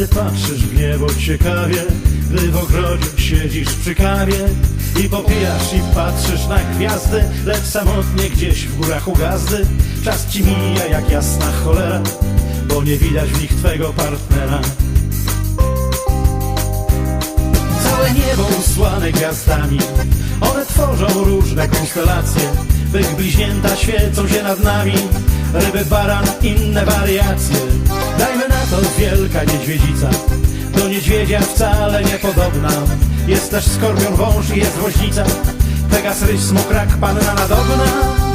ty patrzysz w niebo ciekawie, gdy w ogrodzie siedzisz przy kawie i popijasz i patrzysz na gwiazdy, lecz samotnie gdzieś w górach u gazdy. Czas ci mija jak jasna cholera, bo nie widać w nich twego partnera. Całe niebo usłane gwiazdami, one tworzą różne konstelacje. Bych bliźnięta świecą się nad nami, ryby, baran, inne wariacje. Wielka niedźwiedzica, do niedźwiedzia wcale niepodobna. Jest też skorpion wąż i jest woźnica, Pegas, ryś, smokrak, panna nadobna.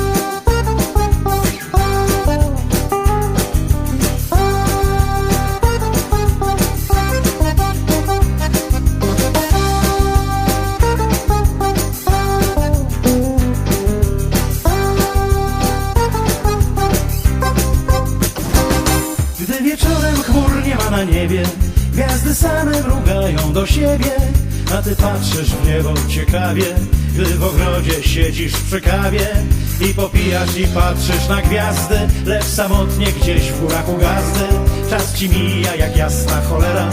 Niebie, gwiazdy same mrugają do siebie, a ty patrzysz w niebo ciekawie, gdy w ogrodzie siedzisz przy kawie i popijasz i patrzysz na gwiazdy, lecz samotnie gdzieś w górach u gazdy. Czas ci mija jak jasna cholera,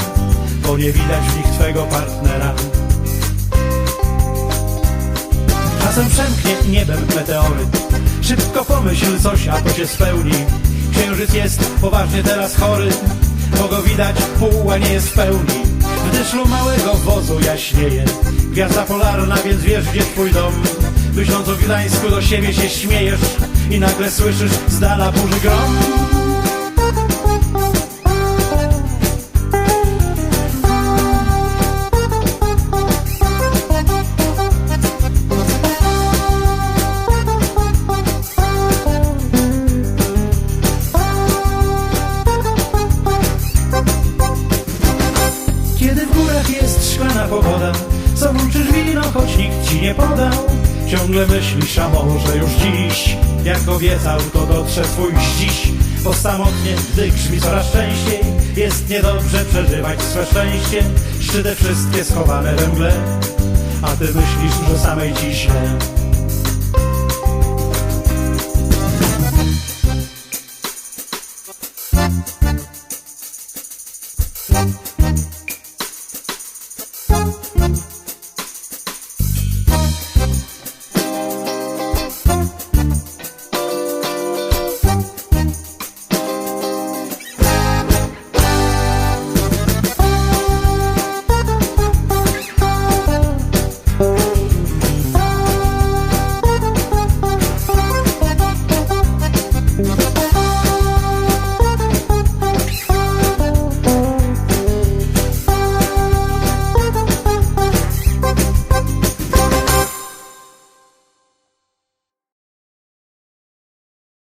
bo nie widać w nich twego partnera. Czasem przemknie niebem meteoryt Szybko pomyśl coś, a to się spełni Księżyc jest poważnie teraz chory widać pół, nie jest w pełni W dyszlu małego wozu jaśnieje. Gwiazda polarna, więc wiesz gdzie twój dom. Myśląc o Gdańsku do siebie się śmiejesz I nagle słyszysz z dala burzy grom pogoda Zamruczysz wino, choć nikt ci nie podał Ciągle myślisz, a może już dziś? Jak obiecał, to dotrze swój ściś. Bo samotnie, gdy grzmi coraz częściej Jest niedobrze przeżywać swe szczęście. Szczyte wszystkie schowane we mgle A ty myślisz, że samej ci źle Thank